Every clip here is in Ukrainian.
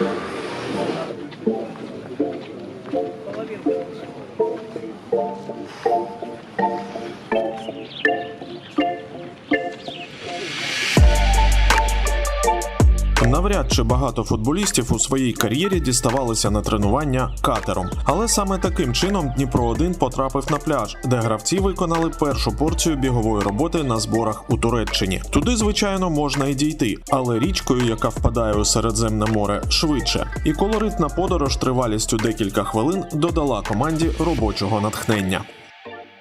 Thank you. Навряд чи багато футболістів у своїй кар'єрі діставалися на тренування катером. Але саме таким чином Дніпро 1 потрапив на пляж, де гравці виконали першу порцію бігової роботи на зборах у Туреччині. Туди, звичайно, можна і дійти, але річкою, яка впадає у Середземне море, швидше. І колоритна подорож тривалістю декілька хвилин додала команді робочого натхнення.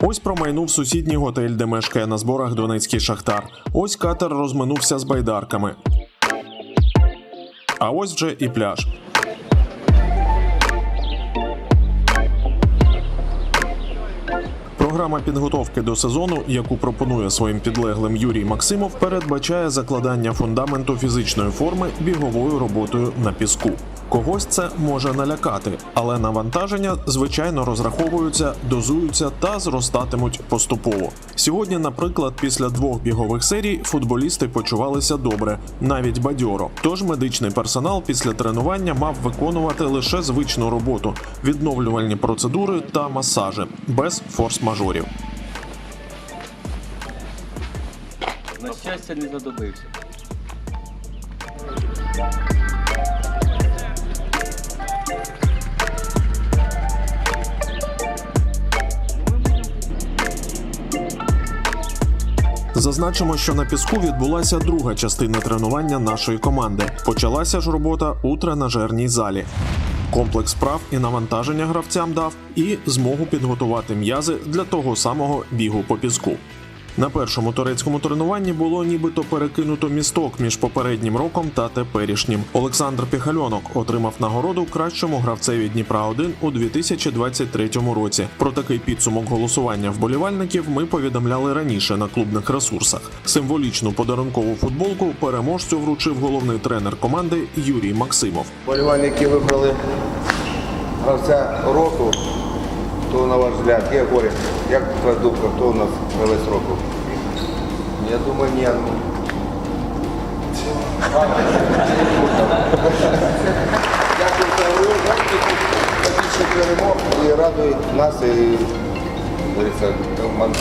Ось промайнув сусідній готель, де мешкає на зборах Донецький Шахтар. Ось катер розминувся з байдарками. А ось вже і пляж. Програма підготовки до сезону, яку пропонує своїм підлеглим Юрій Максимов, передбачає закладання фундаменту фізичної форми біговою роботою на піску. Когось це може налякати, але навантаження звичайно розраховуються, дозуються та зростатимуть поступово. Сьогодні, наприклад, після двох бігових серій футболісти почувалися добре, навіть бадьоро. Тож медичний персонал після тренування мав виконувати лише звичну роботу, відновлювальні процедури та масажі без форс-мажорів. На щастя, не задобився. Зазначимо, що на піску відбулася друга частина тренування нашої команди. Почалася ж робота у тренажерній залі. Комплекс прав і навантаження гравцям дав і змогу підготувати м'язи для того самого бігу по піску. На першому турецькому тренуванні було нібито перекинуто місток між попереднім роком та теперішнім. Олександр Піхальонок отримав нагороду кращому гравцеві Дніпра 1 у 2023 році. Про такий підсумок голосування вболівальників ми повідомляли раніше на клубних ресурсах. Символічну подарункову футболку переможцю вручив головний тренер команди Юрій Максимов. Болівальники вибрали гравця року. Хто на ваш взгляд, є горі? Як твоя думка, хто у нас гравець року? Я думаю, ні. ну. Дякую за гру, побільше перемог і радує нас і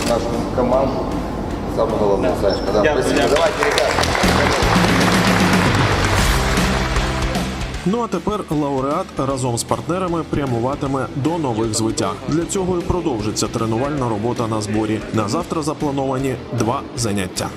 нашу команду. Саме головне, Сашка. Давайте, ребята. Ну а тепер лауреат разом з партнерами прямуватиме до нових звитяг. Для цього і продовжиться тренувальна робота на зборі. На завтра заплановані два заняття.